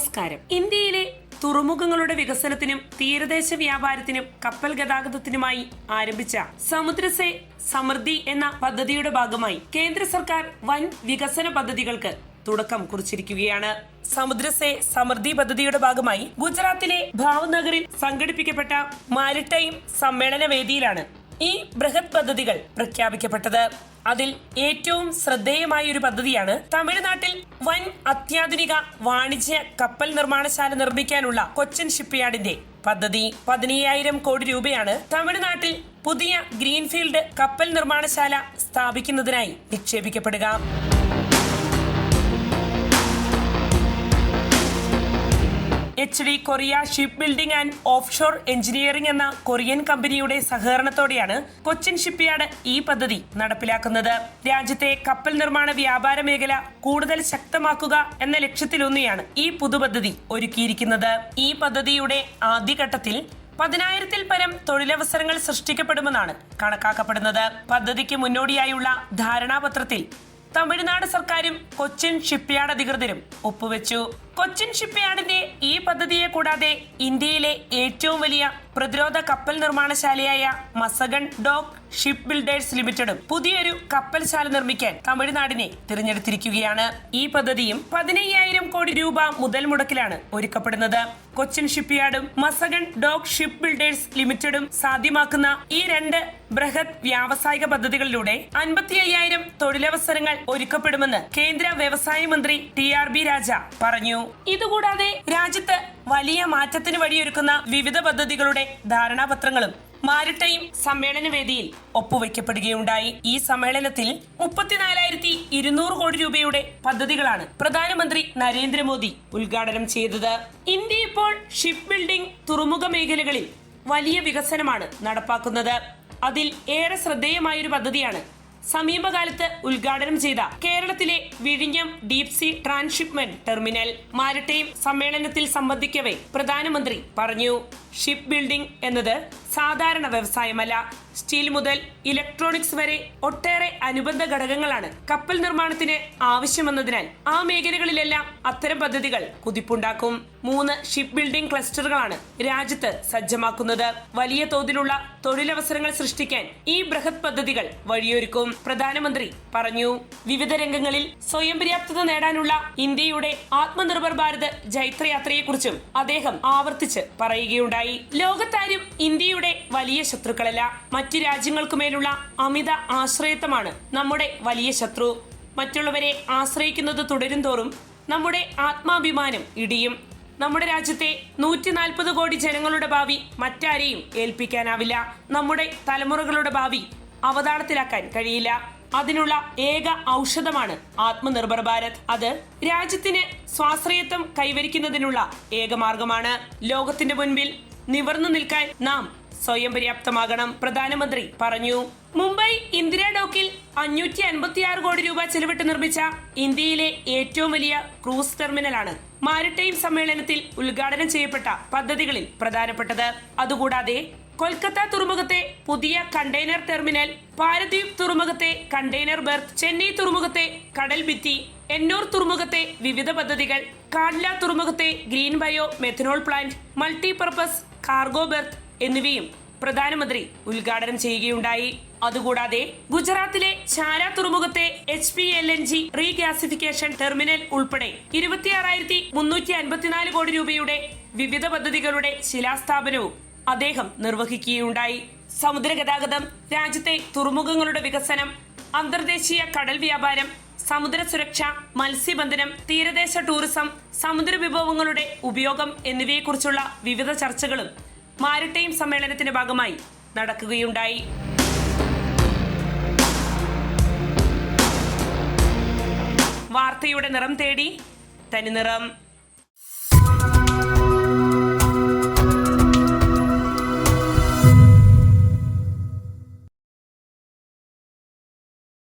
നമസ്കാരം. ഇന്ത്യയിലെ തുറമുഖങ്ങളുടെ വികസനത്തിനും തീരദേശ വ്യാപാരത്തിനും കപ്പൽ ഗതാഗതത്തിനുമായി ആരംഭിച്ച സമുദ്രസേ സമൃദ്ധി എന്ന പദ്ധതിയുടെ ഭാഗമായി കേന്ദ്ര സർക്കാർ വൻ വികസന പദ്ധതികൾക്ക് തുടക്കം കുറിച്ചിരിക്കുകയാണ്. സമുദ്രസേ സമൃദ്ധി പദ്ധതിയുടെ ഭാഗമായി ഗുജറാത്തിലെ ഭാവ്നഗറിൽ സംഘടിപ്പിക്കപ്പെട്ട മാരിടൈം സമ്മേളന വേദിയിലാണ് ഈ ബൃഹത് പദ്ധതികൾ പ്രഖ്യാപിക്കപ്പെട്ടത്. അതിൽ ഏറ്റവും ശ്രദ്ധേയമായ ഒരു പദ്ധതിയാണ് തമിഴ്നാട്ടിൽ വൻ അത്യാധുനിക വാണിജ്യ കപ്പൽ നിർമ്മാണശാല നിർമ്മിക്കാനുള്ള കൊച്ചിൻ ഷിപ്പ്യാർഡിന്റെ പദ്ധതി. പതിനയ്യായിരം കോടി രൂപയാണ് തമിഴ്നാട്ടിൽ പുതിയ ഗ്രീൻഫീൽഡ് കപ്പൽ നിർമ്മാണശാല സ്ഥാപിക്കുന്നതിനായി നിക്ഷേപിക്കപ്പെടുക. H D Korea ship building and offshore engineering എന്ന കൊറിയൻ കമ്പനിയുടെ സഹകരണത്തോടെയാണ് കൊച്ചിൻ ഷിപ്പ്യാർഡ് ഈ പദ്ധതി നടപ്പിലാക്കുന്നത്. രാജ്യത്തെ കപ്പൽ നിർമ്മാണ വ്യാപാര മേഖല കൂടുതൽ ശക്തമാക്കുക എന്ന ലക്ഷ്യത്തിലൊന്നിയാണ് ഈ പുതുപദ്ധതി ഒരുക്കിയിരിക്കുന്നത്. ഈ പദ്ധതിയുടെ ആദ്യഘട്ടത്തിൽ പതിനായിരത്തിൽ പരം തൊഴിലവസരങ്ങൾ സൃഷ്ടിക്കപ്പെടുമെന്നാണ് കണക്കാക്കപ്പെടുന്നത്. പദ്ധതിക്ക് മുന്നോടിയായുള്ള ധാരണാപത്രത്തിൽ തമിഴ്നാട് സർക്കാരും കൊച്ചിൻ ഷിപ്പ്യാർഡ് അധികൃതരും ഒപ്പുവെച്ചു. കൊച്ചിൻ ഷിപ്പ്യാർഡിന്റെ ഈ പദ്ധതിയെ കൂടാതെ ഇന്ത്യയിലെ ഏറ്റവും വലിയ പ്രതിരോധ കപ്പൽ നിർമ്മാണശാലയായ മസഗൺ ഡോക്ക് ഷിപ്പ് ബിൽഡേഴ്സ് ലിമിറ്റഡും പുതിയൊരു കപ്പൽശാല നിർമ്മിക്കാൻ തമിഴ്നാടിനെ തിരഞ്ഞെടുത്തിരിക്കുകയാണ്. ഈ പദ്ധതിയും പതിനയ്യായിരം കോടി രൂപ മുതൽ മുടക്കിലാണ് ഒരുക്കപ്പെടുന്നത്. കൊച്ചിൻ ഷിപ്പ്യാർഡും മസഗൺ ഡോക്ക് ഷിപ്പ് ബിൽഡേഴ്സ് ലിമിറ്റഡും സാധ്യമാക്കുന്ന ഈ രണ്ട് ബൃഹത് വ്യാവസായിക പദ്ധതികളിലൂടെ അൻപത്തി അയ്യായിരം തൊഴിലവസരങ്ങൾ ഒരുക്കപ്പെടുമെന്ന് കേന്ദ്ര വ്യവസായ മന്ത്രി ടി ആർ ബി രാജ പറഞ്ഞു. ഇതുകൂടാതെ രാജ്യത്ത് വലിയ മാറ്റത്തിന് വഴിയൊരുക്കുന്ന വിവിധ പദ്ധതികളുടെ ധാരണാപത്രങ്ങളും മാരിടൈം സമ്മേളന വേദിയിൽ ഒപ്പുവെക്കപ്പെടുകയുണ്ടായി. ഈ സമ്മേളനത്തിൽ മുപ്പത്തിനാലായിരത്തി ഇരുന്നൂറ് കോടി രൂപയുടെ പദ്ധതികളാണ് പ്രധാനമന്ത്രി നരേന്ദ്രമോദി ഉദ്ഘാടനം ചെയ്തത്. ഇന്ത്യ ഇപ്പോൾ ഷിപ്പ് ബിൽഡിംഗ് തുറമുഖ മേഖലകളിൽ വലിയ വികസനമാണ് നടപ്പാക്കുന്നത്. അതിൽ ഏറെ ശ്രദ്ധേയമായൊരു പദ്ധതിയാണ് സമീപകാലത്ത് ഉദ്ഘാടനം ചെയ്ത കേരളത്തിലെ വിഴിഞ്ഞം deep sea transshipment terminal. Maritime സമ്മേളനത്തിൽ സംബന്ധിക്കവേ പ്രധാനമന്ത്രി പറഞ്ഞു. ഷിപ്പ് ബിൽഡിംഗ് എന്നത് സാധാരണ വ്യവസായമല്ല. സ്റ്റീൽ മുതൽ ഇലക്ട്രോണിക്സ് വരെ ഒട്ടേറെ അനുബന്ധ ഘടകങ്ങളാണ് കപ്പൽ നിർമ്മാണത്തിന് ആവശ്യമെന്നതിനാൽ ആ മേഖലകളിലെല്ലാം അത്തരം പദ്ധതികൾ കുതിപ്പുണ്ടാക്കും. മൂന്ന് ഷിപ്പ് ബിൽഡിംഗ് ക്ലസ്റ്ററുകളാണ് രാജ്യത്ത് സജ്ജമാക്കുന്നത്. വലിയ തോതിലുള്ള തൊഴിലവസരങ്ങൾ സൃഷ്ടിക്കാൻ ഈ ബൃഹത് പദ്ധതികൾ വഴിയൊരുക്കും പ്രധാനമന്ത്രി പറഞ്ഞു. വിവിധ രംഗങ്ങളിൽ സ്വയം പര്യാപ്തത നേടാനുള്ള ഇന്ത്യയുടെ ആത്മനിർഭർ ഭാരത് ജൈത്രയാത്രയെക്കുറിച്ചും അദ്ദേഹം ആവർത്തിച്ച് പറയുകയുണ്ടായി. ലോകത്താരും വലിയ ശത്രുക്കളല്ല. മറ്റു രാജ്യങ്ങൾക്കുമേലുള്ള അമിത ആശ്രയത്വമാണ് നമ്മുടെ വലിയ ശത്രു. മറ്റുള്ളവരെ ആശ്രയിക്കുന്നത് തുടരും തോറും നമ്മുടെ ആത്മാഭിമാനം ഇടിയും. നമ്മുടെ രാജ്യത്തെ നൂറ്റി നാൽപ്പത് കോടി ജനങ്ങളുടെ ഭാവി മറ്റാരെയും ഏൽപ്പിക്കാനാവില്ല. നമ്മുടെ തലമുറകളുടെ ഭാവി അവതാളത്തിലാക്കാൻ കഴിയില്ല. അതിനുള്ള ഏക ഔഷധമാണ് ആത്മനിർഭർ ഭാരത്. അത് രാജ്യത്തിന് സ്വാശ്രയത്വം കൈവരിക്കുന്നതിനുള്ള ഏക മാർഗമാണ്. ലോകത്തിന്റെ മുൻപിൽ നിവർന്നു നിൽക്കാൻ നാം സ്വയം പര്യാപ്തമാകണം പ്രധാനമന്ത്രി പറഞ്ഞു. മുംബൈ ഇന്ദിരാ ഡോക്കിൽ അഞ്ഞൂറ്റി അൻപത്തിയാറ് കോടി രൂപ ചെലവിട്ട് നിർമ്മിച്ച ഇന്ത്യയിലെ ഏറ്റവും വലിയ ക്രൂസ് ടെർമിനലാണ് മാരിടൈം സമ്മേളനത്തിൽ ഉദ്ഘാടനം ചെയ്യപ്പെട്ട പദ്ധതികളിൽ പ്രധാനപ്പെട്ടത്. അതുകൂടാതെ കൊൽക്കത്ത തുറമുഖത്തെ പുതിയ കണ്ടെയ്നർ ടെർമിനൽ പാരദ്വീപ് തുറമുഖത്തെ കണ്ടെയ്നർ ബെർത്ത് ചെന്നൈ തുറമുഖത്തെ കടൽ ഭിത്തി എന്നൂർ തുറമുഖത്തെ വിവിധ പദ്ധതികൾ Kandla തുറമുഖത്തെ green bio methanol plant multipurpose cargo berth എന്നിവയും പ്രധാനമന്ത്രി ഉദ്ഘാടനം ചെയ്യുകയുണ്ടായി. അതുകൂടാതെ ഗുജറാത്തിലെ Chhara തുറമുഖത്തെ H P L N G regasification terminal ഉൾപ്പെടെ ഇരുപത്തിയാറായിരത്തി മുന്നൂറ്റി അൻപത്തിനാല് കോടി രൂപയുടെ വിവിധ പദ്ധതികളുടെ ശിലാസ്ഥാപനവും അദ്ദേഹം നിർവഹിക്കുകയുണ്ടായി. സമുദ്ര ഗതാഗതം രാജ്യത്തെ തുറമുഖങ്ങളുടെ വികസനം അന്തർദേശീയ കടൽ വ്യാപാരം സമുദ്ര സുരക്ഷ മത്സ്യബന്ധനം തീരദേശ ടൂറിസം സമുദ്ര വിഭവങ്ങളുടെ ഉപയോഗം എന്നിവയെക്കുറിച്ചുള്ള വിവിധ ചർച്ചകളും മാരിടൈം സമ്മേളനത്തിന്റെ ഭാഗമായി നടക്കുകയുണ്ടായി. വാർത്തയുടെ നിറം തേടി തനി നിറം.